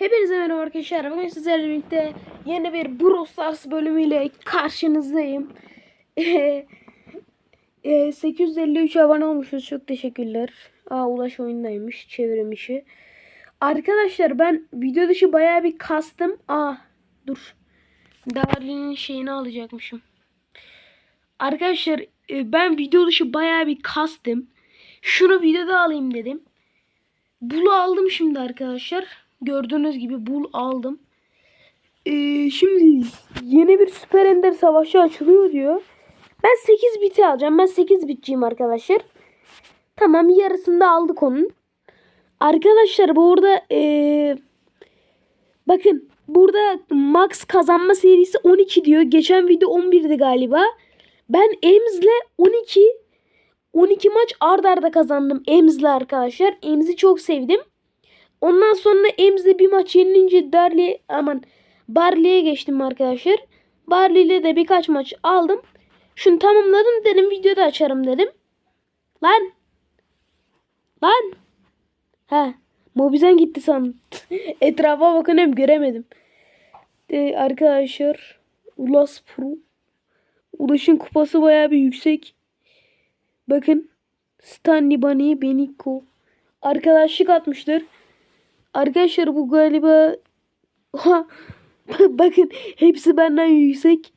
Hepinize merhaba arkadaşlar. Bugün sizlerle birlikte yeni bir Brawl bölümüyle karşınızdayım. Eee, 853 abone olmuşuz. Çok teşekkürler. Aa Ulaş oyundaymış. Çevrim işi. Arkadaşlar ben video dışı bayağı bir kastım. Aa dur. Darlin'in şeyini alacakmışım. Arkadaşlar e, ben video dışı bayağı bir kastım. Şunu videoda alayım dedim. Bulu aldım şimdi arkadaşlar. Gördüğünüz gibi bul aldım. Ee, şimdi yeni bir süper ender savaşı açılıyor diyor. Ben 8 biti alacağım. Ben 8 bitçiyim arkadaşlar. Tamam yarısını da aldık onun. Arkadaşlar bu arada ee, bakın burada max kazanma serisi 12 diyor. Geçen video 11'di galiba. Ben Ems'le 12 12 maç ard arda kazandım Ems'le arkadaşlar. Ems'i çok sevdim. Ondan sonra Ems'le bir maç yenilince Darley aman Barley'e geçtim arkadaşlar. Barley ile de birkaç maç aldım. Şunu tamamladım dedim videoda açarım dedim. Lan. Lan. Ha. Mobizen gitti sandım. Etrafa bakınıyorum göremedim. Ee, arkadaşlar. Ulas Pro. Ulaş'ın kupası bayağı bir yüksek. Bakın. Stanley Bunny Beniko. Arkadaşlık atmışlar. Arkadaşlar bu galiba bakın hepsi benden yüksek.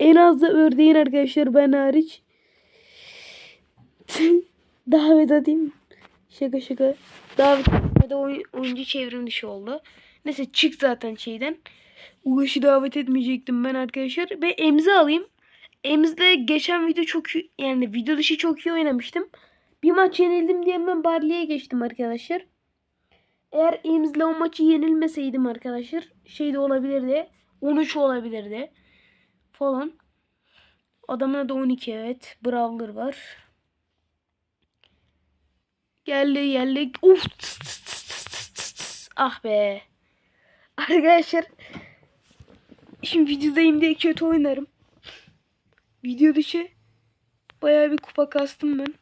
En az da ördeğin arkadaşlar ben hariç. Davet edeyim. Şaka şaka. Davet etmede oy- oyuncu çevrim dışı oldu. Neyse çık zaten şeyden. Ulaş'ı davet etmeyecektim ben arkadaşlar. Ve Emzi alayım. Emz'le geçen video çok iyi- yani video dışı çok iyi oynamıştım. Bir maç yenildim diye ben Barley'e geçtim arkadaşlar. Eğer Ems'le o maçı yenilmeseydim arkadaşlar şey de olabilirdi. 13 olabilirdi. Falan. Adamın da 12 evet. Brawler var. Geldi geldi. Uf. Ah be. Arkadaşlar. Şimdi videodayım diye kötü oynarım. Video dışı bayağı bir kupa kastım ben.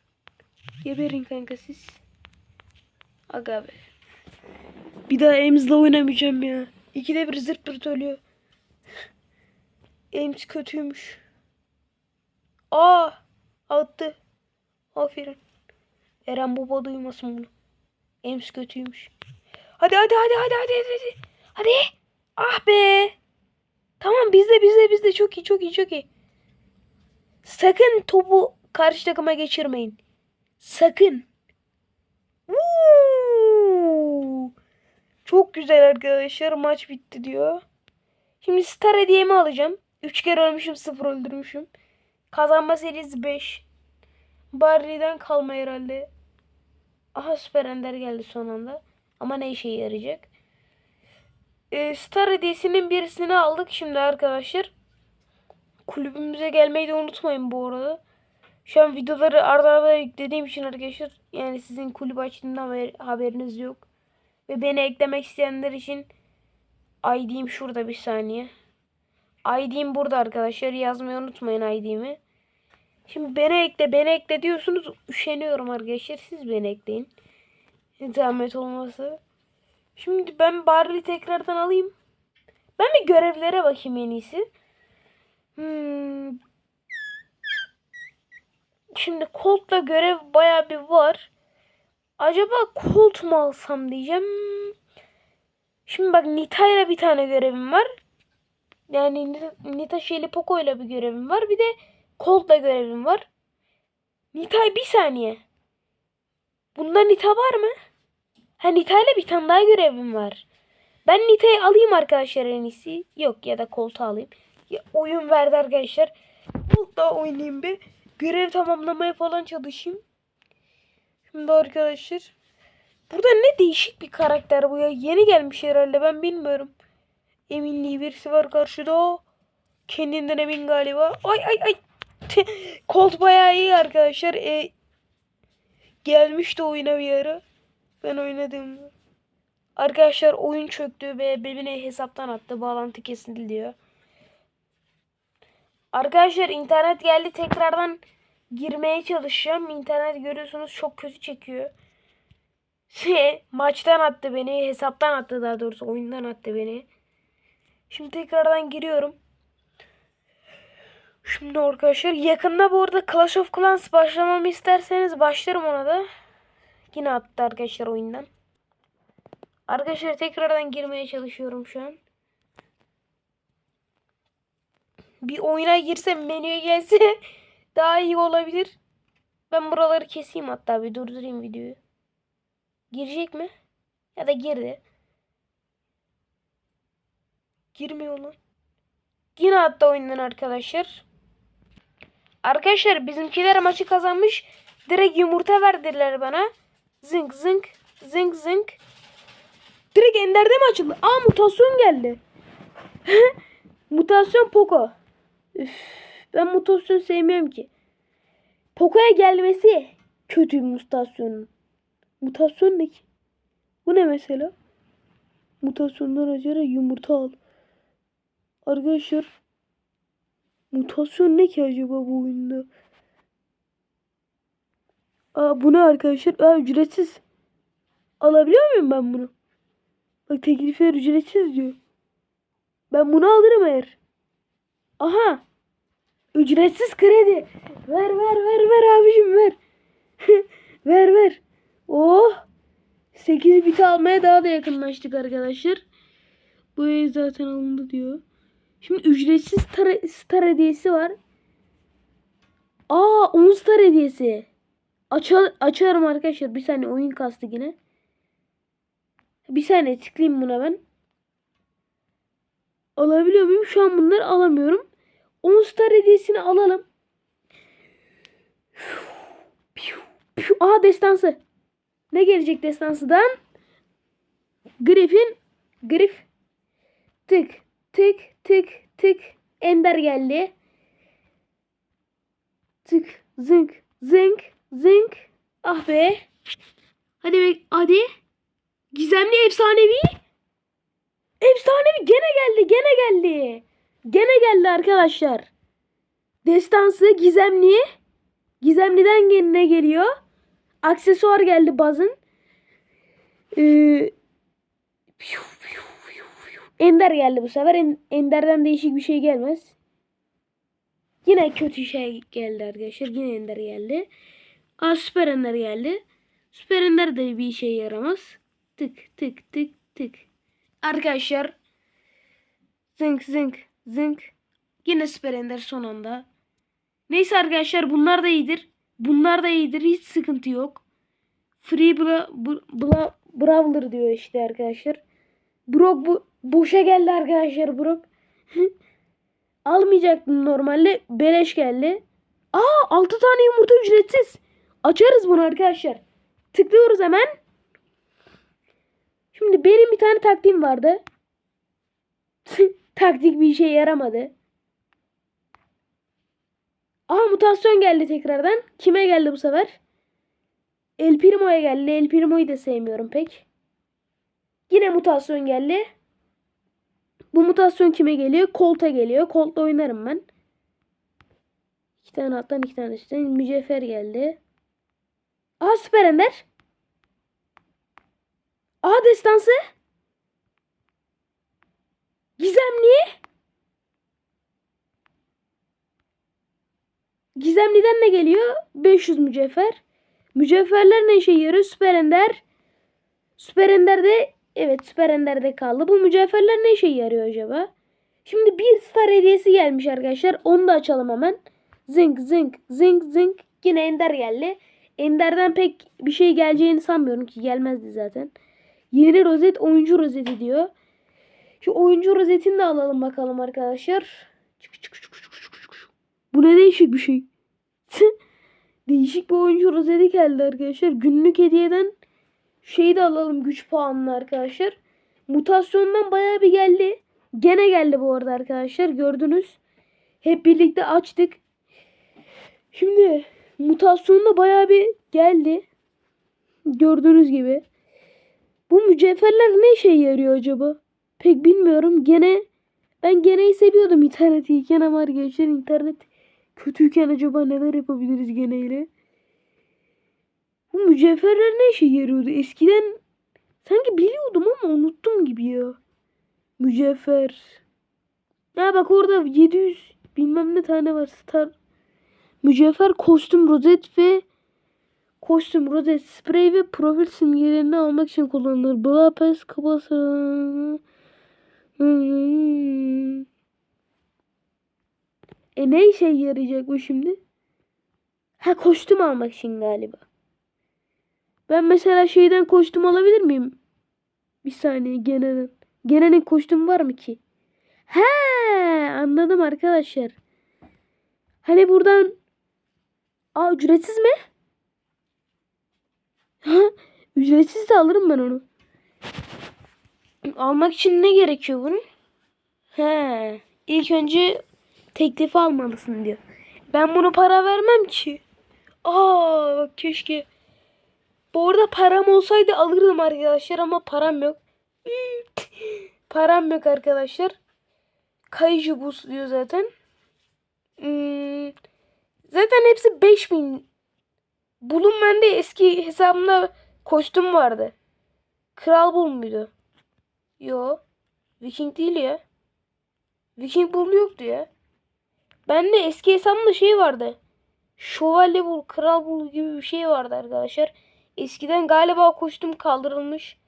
Geberin kanka siz. Aga be. Bir daha Ames'la oynamayacağım ya. İkide bir zırt pırt ölüyor. Ames kötüymüş. Aa! Attı. Aferin. Eren baba duymasın bunu. Ames kötüymüş. Hadi hadi hadi hadi hadi hadi. Hadi. Ah be. Tamam bizde bizde bizde çok iyi çok iyi çok iyi. Sakın topu karşı takıma geçirmeyin. Sakın. Woo! Çok güzel arkadaşlar. Maç bitti diyor. Şimdi star hediyemi alacağım. 3 kere ölmüşüm 0 öldürmüşüm. Kazanma serisi 5. Barley'den kalma herhalde. Aha süper ender geldi son anda. Ama ne işe yarayacak. Ee, star hediyesinin birisini aldık şimdi arkadaşlar. Kulübümüze gelmeyi de unutmayın bu arada. Şu an videoları arda arda yüklediğim için arkadaşlar yani sizin kulüp açtığımda haber, haberiniz yok. Ve beni eklemek isteyenler için ID'm şurada bir saniye. ID'm burada arkadaşlar. Yazmayı unutmayın ID'mi. Şimdi beni ekle beni ekle diyorsunuz. Üşeniyorum arkadaşlar. Siz beni ekleyin. Zahmet olması. Şimdi ben Barley tekrardan alayım. Ben bir görevlere bakayım en iyisi. Hmm. Şimdi Colt'la görev baya bir var. Acaba Colt mu alsam diyeceğim. Şimdi bak Nita'yla bir tane görevim var. Yani Nita- Shelly Poco'yla bir görevim var. Bir de Colt'la görevim var. Nita'yı bir saniye. Bunda Nita var mı? Ha Nita'yla bir tane daha görevim var. Ben Nita'yı alayım arkadaşlar en iyisi. Yok ya da Colt'u alayım. Ya, oyun verdi arkadaşlar. Colt'la oynayayım bir. Görev tamamlamaya falan çalışayım. Şimdi arkadaşlar. Burada ne değişik bir karakter bu ya. Yeni gelmiş herhalde ben bilmiyorum. Eminliği birisi var karşıda. Kendinden emin galiba. Ay ay ay. Colt bayağı iyi arkadaşlar. E, gelmişti oyuna bir ara. Ben oynadım. Arkadaşlar oyun çöktü ve beni hesaptan attı. Bağlantı kesildi diyor. Arkadaşlar internet geldi tekrardan girmeye çalışacağım. İnternet görüyorsunuz çok kötü çekiyor. Şey, maçtan attı beni. Hesaptan attı daha doğrusu. Oyundan attı beni. Şimdi tekrardan giriyorum. Şimdi arkadaşlar yakında bu arada Clash of Clans başlamamı isterseniz başlarım ona da. Yine attı arkadaşlar oyundan. Arkadaşlar tekrardan girmeye çalışıyorum şu an. Bir oyuna girsem menüye gelse daha iyi olabilir. Ben buraları keseyim hatta bir durdurayım videoyu. Girecek mi? Ya da girdi. Girmiyor lan. Yine hatta oyundan arkadaşlar. Arkadaşlar bizimkiler maçı kazanmış. Direkt yumurta verdiler bana. Zınk zınk zınk zınk. Direkt Ender'de mi açıldı? Aa mutasyon geldi. mutasyon Poco. Üf, ben mutasyon sevmiyorum ki. Poco'ya gelmesi kötü mutasyonun. Mutasyon ne ki? Bu ne mesela? Mutasyondan acara yumurta al. Arkadaşlar mutasyon ne ki acaba bu oyunda? Aa bu ne arkadaşlar? Aa ücretsiz. Alabiliyor muyum ben bunu? Bak teklifler ücretsiz diyor. Ben bunu alırım eğer. Aha. Ücretsiz kredi. Ver ver ver ver abicim ver. ver ver. Oh. 8 bit almaya daha da yakınlaştık arkadaşlar. Bu ev zaten alındı diyor. Şimdi ücretsiz star, star hediyesi var. Aa 10 star hediyesi. Açar, açarım arkadaşlar. Bir saniye oyun kastı yine. Bir saniye tıklayayım buna ben. Alabiliyor muyum? Şu an bunları alamıyorum. 10 star hediyesini alalım. Aha destansı. Ne gelecek destansıdan? Griffin. Griff. Tık. Tık. Tık. Tık. Ender geldi. Tık. Zınk. Zınk. Zınk. Ah be. Hadi be. Hadi. Gizemli efsanevi. Efsanevi gene geldi. Gene geldi. Gene geldi arkadaşlar. Destansı gizemli. Gizemliden gene geliyor. Aksesuar geldi bazın. Ee, Ender geldi bu sefer. En- Ender'den değişik bir şey gelmez. Yine kötü şey geldi arkadaşlar. Yine Ender geldi. Aa Süper Ender geldi. Süper Ender de bir işe yaramaz. Tık tık tık tık. Arkadaşlar zınk zınk zınk. Yine Süper Ender son anda. Neyse arkadaşlar bunlar da iyidir. Bunlar da iyidir. Hiç sıkıntı yok. Free bla, bla, Brawler diyor işte arkadaşlar. Brock bu boşa geldi arkadaşlar Brock. Almayacaktım normalde. Beleş geldi. Aa 6 tane yumurta ücretsiz. Açarız bunu arkadaşlar. Tıklıyoruz hemen. Şimdi benim bir tane taktiğim vardı. Taktik bir işe yaramadı. Aha mutasyon geldi tekrardan. Kime geldi bu sefer? El Primo'ya geldi. El Primo'yu da sevmiyorum pek. Yine mutasyon geldi. Bu mutasyon kime geliyor? Colt'a geliyor. Colt'la oynarım ben. İki tane alttan iki tane üstten. Mücevher geldi. Aha Süper Ender. Aha destansı. Gizemli. Gizemli'den ne geliyor? 500 mücevher. Mücevherler ne işe yarıyor? Süper Ender. Süper Ender'de evet Süper Ender'de kaldı. Bu mücevherler ne işe yarıyor acaba? Şimdi bir star hediyesi gelmiş arkadaşlar. Onu da açalım hemen. Zınk zınk zınk zınk. Yine Ender geldi. Ender'den pek bir şey geleceğini sanmıyorum ki gelmezdi zaten. Yeni rozet oyuncu rozeti diyor. Şu oyuncu rozetini de alalım bakalım arkadaşlar. Bu ne değişik bir şey. değişik bir oyuncu rozeti geldi arkadaşlar. Günlük hediyeden şeyi de alalım güç puanını arkadaşlar. Mutasyondan bayağı bir geldi. Gene geldi bu arada arkadaşlar. Gördünüz. Hep birlikte açtık. Şimdi mutasyonda bayağı bir geldi. Gördüğünüz gibi. Bu mücevherler ne işe yarıyor acaba? Pek bilmiyorum. Gene ben geneyi seviyordum internet iyiken ama arkadaşlar internet kötüyken acaba neler yapabiliriz geneyle? Bu mücevherler ne işe yarıyordu? Eskiden sanki biliyordum ama unuttum gibi ya. Mücevher. Ya bak orada 700 bilmem ne tane var. Star. Mücevher kostüm rozet ve kostüm rozet sprey ve profil simgelerini almak için kullanılır. Blapes kabası. Hmm. E ne işe yarayacak bu şimdi? Ha kostüm almak için galiba. Ben mesela şeyden kostüm alabilir miyim? Bir saniye genelin. Genelin kostüm var mı ki? He anladım arkadaşlar. Hani buradan Aa ücretsiz mi? Ücretsiz de alırım ben onu. Almak için ne gerekiyor bunun? He, ilk önce teklifi almalısın diyor. Ben bunu para vermem ki. Aa keşke. Bu arada param olsaydı alırdım arkadaşlar ama param yok. param yok arkadaşlar. Kayıcı bus diyor zaten. Hmm, zaten hepsi 5000. Bulun bende eski hesabımda kostüm vardı. Kral bul muydu? Yo. Viking değil ya. Viking bul yoktu ya. Bende eski hesabımda şey vardı. Şövalye bul, kral bul gibi bir şey vardı arkadaşlar. Eskiden galiba kostüm kaldırılmış.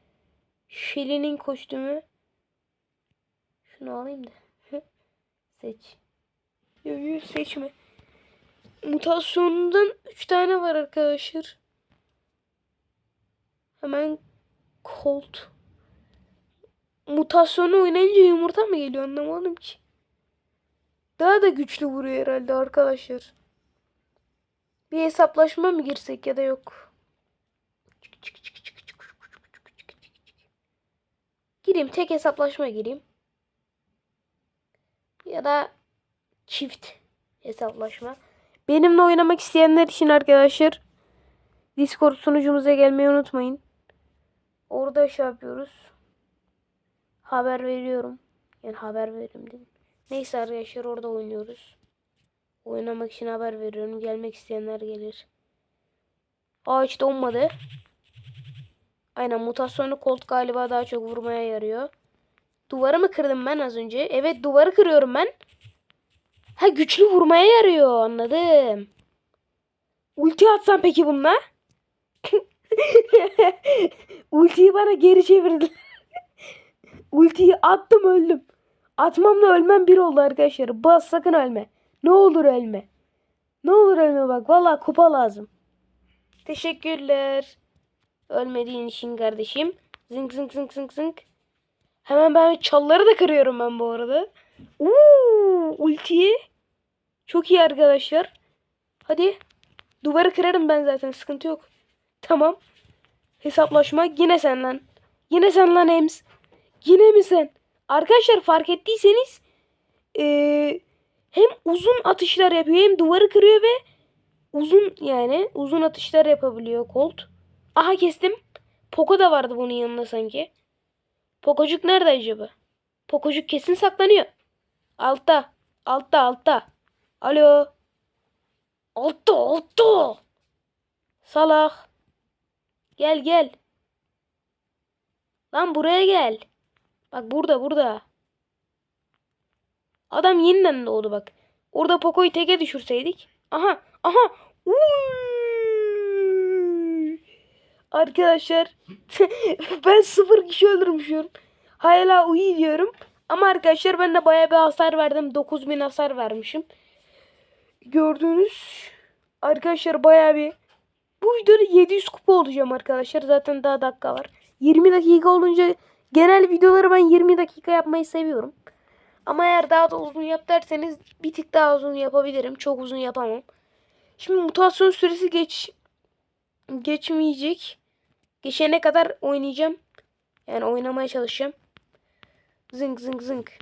Shelly'nin kostümü. Şunu alayım da. Seç. Yok yok seçme. Mutasyonundan 3 tane var arkadaşlar. Hemen Colt. Mutasyonu oynayınca yumurta mı geliyor anlamadım ki. Daha da güçlü vuruyor herhalde arkadaşlar. Bir hesaplaşma mı girsek ya da yok. Gireyim tek hesaplaşma gireyim. Ya da çift hesaplaşma. Benimle oynamak isteyenler için arkadaşlar Discord sunucumuza gelmeyi unutmayın. Orada şey yapıyoruz. Haber veriyorum. Yani haber veririm dedim. Neyse arkadaşlar orada oynuyoruz. Oynamak için haber veriyorum. Gelmek isteyenler gelir. Aa hiç donmadı. Aynen mutasyonu kolt galiba daha çok vurmaya yarıyor. Duvarı mı kırdım ben az önce? Evet duvarı kırıyorum ben. Ha güçlü vurmaya yarıyor anladım. Ulti atsam peki bununla? Ultiyi bana geri çevirdi. Ultiyi attım öldüm. Atmamla ölmem bir oldu arkadaşlar. Bas sakın ölme. Ne olur ölme. Ne olur ölme bak. Valla kupa lazım. Teşekkürler. Ölmediğin için kardeşim. Zınk zınk zınk zınk zınk. Hemen ben çalları da kırıyorum ben bu arada. Uuu ultiyi. Çok iyi arkadaşlar. Hadi. Duvarı kırarım ben zaten sıkıntı yok. Tamam. Hesaplaşma yine sen lan. Yine sen lan Ems. Yine mi sen? Arkadaşlar fark ettiyseniz ee, hem uzun atışlar yapıyor hem duvarı kırıyor ve uzun yani uzun atışlar yapabiliyor Colt. Aha kestim. Poco da vardı bunun yanında sanki. Pokocuk nerede acaba? Pokocuk kesin saklanıyor. Altta. Altta altta. Alo. Altta altta. Salak. Gel gel. Lan buraya gel. Bak burada burada. Adam yeniden doğdu bak. Orada Poco'yu teke düşürseydik. Aha aha. Uy. Arkadaşlar ben sıfır kişi öldürmüşüm. Hala uyu diyorum. Ama arkadaşlar ben de bayağı bir hasar verdim. 9000 hasar vermişim. Gördüğünüz arkadaşlar bayağı bir bu videoda 700 kupa olacağım arkadaşlar. Zaten daha dakika var. 20 dakika olunca genel videoları ben 20 dakika yapmayı seviyorum. Ama eğer daha da uzun yap derseniz bir tık daha uzun yapabilirim. Çok uzun yapamam. Şimdi mutasyon süresi geç geçmeyecek. Geçene kadar oynayacağım. Yani oynamaya çalışacağım. Zınk zınk zınk.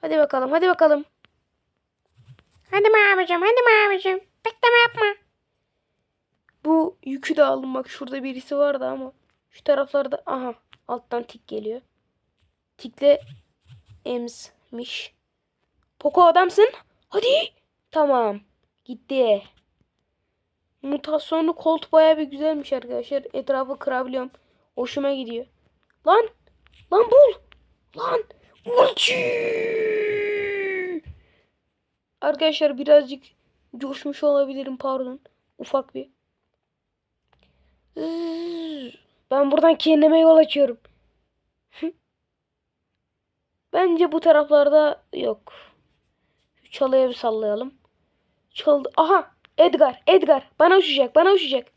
Hadi bakalım hadi bakalım. Hadi mi abicim hadi mi abicim. Bekleme yapma. Bu yükü de aldım bak şurada birisi vardı ama. Şu taraflarda aha alttan tik geliyor. Tikle emsmiş. Poco adamsın. Hadi. Tamam. Gitti. Mutasyonlu kolt baya bir güzelmiş arkadaşlar. Etrafı kırabiliyorum. Hoşuma gidiyor. Lan! Lan bul! Lan! Ulti! Arkadaşlar birazcık coşmuş olabilirim pardon. Ufak bir. Ben buradan kendime yol açıyorum. Bence bu taraflarda yok. Şu çalıya bir sallayalım. Çaldı. Aha! Edgar, Edgar. Bana uçacak, bana uçacak.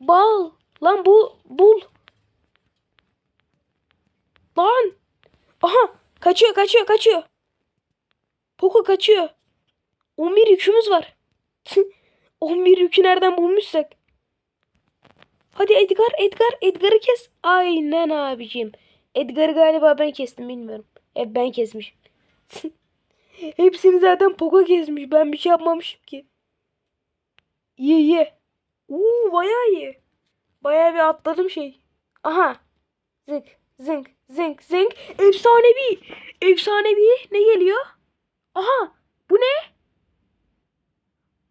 Bal. Lan bu, bul. Lan. Aha! Kaçıyor, kaçıyor, kaçıyor. Poco kaçıyor. 11 yükümüz var. 11 yükü nereden bulmuşsak. Hadi Edgar, Edgar, Edgar'ı kes. Aynen abicim. Edgar'ı galiba ben kestim bilmiyorum. Evet ben kesmişim. Hepsini zaten Poco kesmiş. Ben bir şey yapmamışım ki. İyi iyi. Uuu bayağı iyi. Bayağı bir atladım şey. Aha. Zınk zınk zınk zınk. Efsanevi. Efsanevi. Ne geliyor? Aha. Bu ne?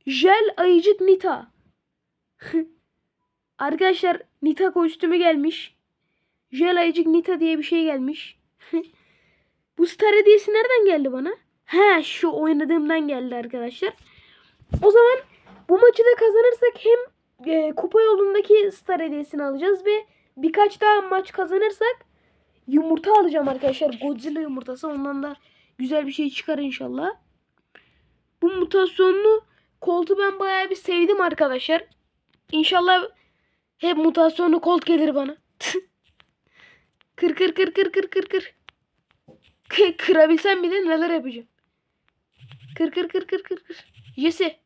Jel ayıcık Nita. Arkadaşlar Nita kostümü gelmiş. Jel ayıcık Nita diye bir şey gelmiş. Bu star hediyesi nereden geldi bana? He şu oynadığımdan geldi arkadaşlar. O zaman bu maçı da kazanırsak hem e, kupa yolundaki star hediyesini alacağız ve birkaç daha maç kazanırsak yumurta alacağım arkadaşlar. Godzilla yumurtası. Ondan da güzel bir şey çıkar inşallah. Bu mutasyonlu koltu ben bayağı bir sevdim arkadaşlar. İnşallah hep mutasyonlu kolt gelir bana. kır kır kır kır kır kır kır. Kı- Kırabilsem bile neler yapacağım. Kır kır kır kır kır kır. Yesi.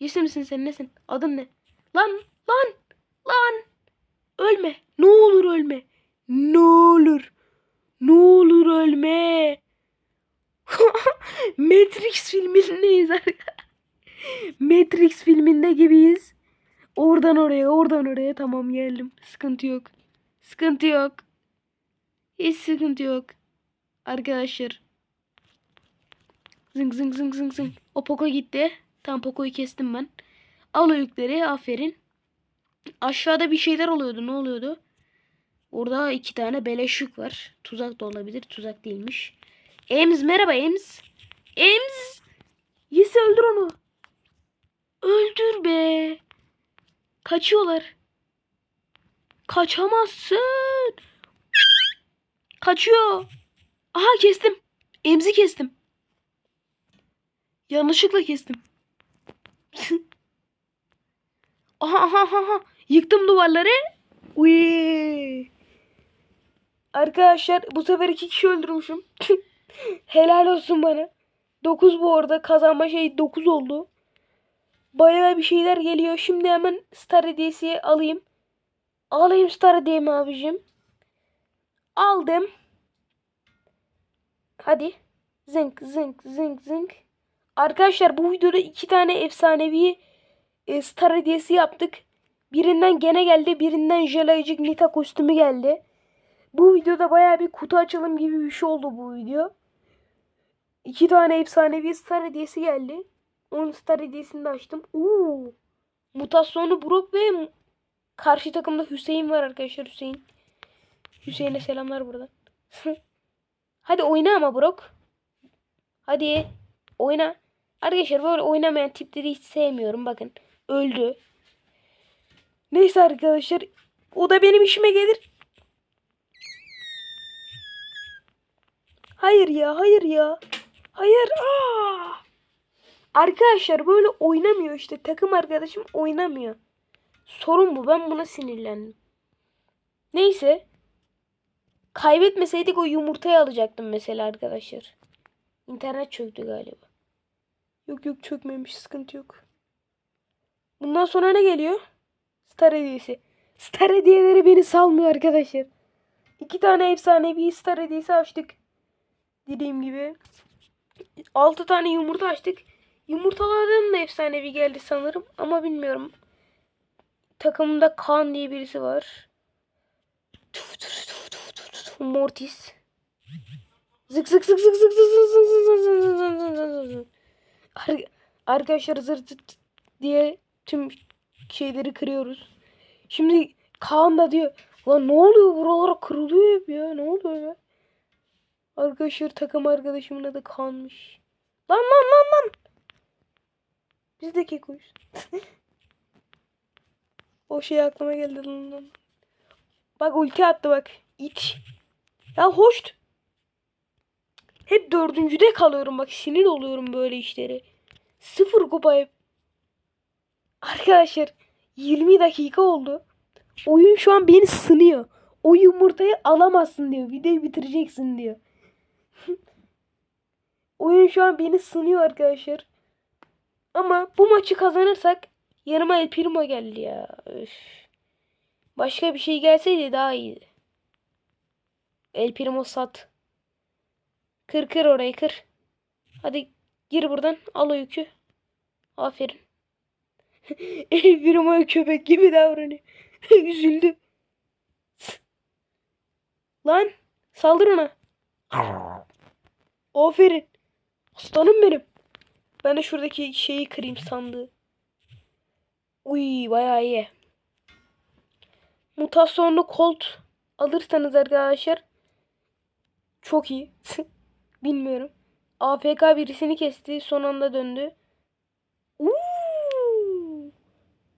Yesi misin sen nesin? Adın ne? Lan lan lan. Ölme. Ne olur ölme. Ne olur. Ne olur ölme. Matrix filmindeyiz arkadaşlar. Matrix filminde gibiyiz. Oradan oraya, oradan oraya. Tamam geldim. Sıkıntı yok. Sıkıntı yok. Hiç sıkıntı yok. Arkadaşlar. Zınk zınk zınk zınk zınk. O Poco gitti. Tam Poco'yu kestim ben. Al o yükleri. Aferin. Aşağıda bir şeyler oluyordu. Ne oluyordu? Orada iki tane beleş yük var. Tuzak da olabilir. Tuzak değilmiş. Ems merhaba Ems. Ems. Yes öldür onu. Öldür be. Kaçıyorlar. Kaçamazsın. Kaçıyor. Aha kestim. Emzi kestim. Yanlışlıkla kestim. aha aha aha. Yıktım duvarları. Uy. Arkadaşlar bu sefer iki kişi öldürmüşüm. Helal olsun bana. 9 bu arada kazanma şey 9 oldu. Bayağı bir şeyler geliyor. Şimdi hemen star hediyesi alayım. Alayım star hediyemi abicim. Aldım. Hadi. Zınk zınk zınk zınk. Arkadaşlar bu videoda iki tane efsanevi e, star hediyesi yaptık. Birinden gene geldi. Birinden Jelaycık Nita kostümü geldi. Bu videoda bayağı bir kutu açılım gibi bir şey oldu bu video. İki tane efsanevi star hediyesi geldi. 10 star hediyesini de açtım. Uuu. Mutasyonlu Brock ve karşı takımda Hüseyin var arkadaşlar Hüseyin. Hüseyin'e selamlar buradan. Hadi oyna ama Brock. Hadi oyna. Arkadaşlar böyle oynamayan tipleri hiç sevmiyorum. Bakın öldü. Neyse arkadaşlar. O da benim işime gelir. Hayır ya hayır ya. Hayır. Aa! Arkadaşlar böyle oynamıyor işte. Takım arkadaşım oynamıyor. Sorun bu. Ben buna sinirlendim. Neyse. Kaybetmeseydik o yumurtayı alacaktım mesela arkadaşlar. İnternet çöktü galiba. Yok yok çökmemiş. Sıkıntı yok. Bundan sonra ne geliyor? Star hediyesi. Star hediyeleri beni salmıyor arkadaşlar. İki tane efsanevi star hediyesi açtık. Dediğim gibi. Altı tane yumurta açtık. Yumurtalardan da efsanevi geldi sanırım. Ama bilmiyorum. Takımda Kaan diye birisi var. Mortis. Zık zık zık zık zık zık zık zık zık zık zık zık zık zık zık zık. Ar- Arkadaşlar zırt zırt diye tüm şeyleri kırıyoruz. Şimdi Kaan da diyor lan ne oluyor buralara kırılıyor hep ya ne oluyor ya. Arkadaşlar takım arkadaşımın adı Kaan'mış. Lan lan lan lan. Biz de kekoyuz. o şey aklıma geldi. Bak ulti attı bak. İt. Ya hoş. Hep dördüncüde kalıyorum bak sinir oluyorum böyle işleri. Sıfır kupa hep. Arkadaşlar 20 dakika oldu. Oyun şu an beni sınıyor. O yumurtayı alamazsın diyor. Videoyu bitireceksin diyor. Oyun şu an beni sınıyor arkadaşlar. Ama bu maçı kazanırsak yanıma El Primo geldi ya. Üf. Başka bir şey gelseydi daha iyiydi. El Primo sat. Kır kır orayı kır. Hadi gir buradan al o yükü. Aferin. El Primo köpek gibi davranıyor. Üzüldü. Lan saldır ona. Aferin. Aslanım benim. Ben de şuradaki şeyi kırayım sandığı. Uy bayağı iyi. Mutasyonlu Colt alırsanız arkadaşlar çok iyi. Bilmiyorum. AFK birisini kesti. Son anda döndü. Uuu.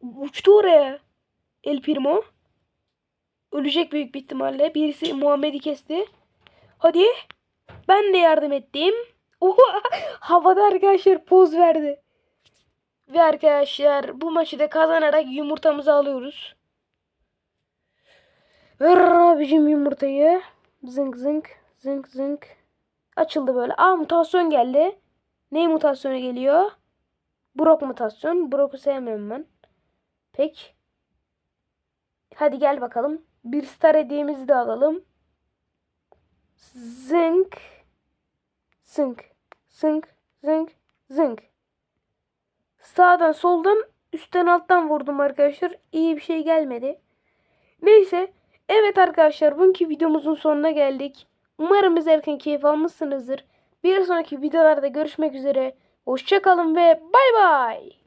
Uçtu oraya. El Primo. Ölecek büyük bir ihtimalle. Birisi Muhammed'i kesti. Hadi. Ben de yardım ettim. Oha! Havada arkadaşlar poz verdi. Ve arkadaşlar bu maçı da kazanarak yumurtamızı alıyoruz. Ver abicim yumurtayı. Zınk zınk zınk zınk. Açıldı böyle. Aa mutasyon geldi. Ne mutasyonu geliyor? Brok mutasyon. Brok'u sevmiyorum ben. Pek. Hadi gel bakalım. Bir star hediyemizi de alalım. Zınk. Zınk. Zınk. Zınk. Zınk. Sağdan soldan üstten alttan vurdum arkadaşlar. İyi bir şey gelmedi. Neyse. Evet arkadaşlar bugünkü videomuzun sonuna geldik. Umarım izlerken keyif almışsınızdır. Bir sonraki videolarda görüşmek üzere. Hoşçakalın ve bay bay.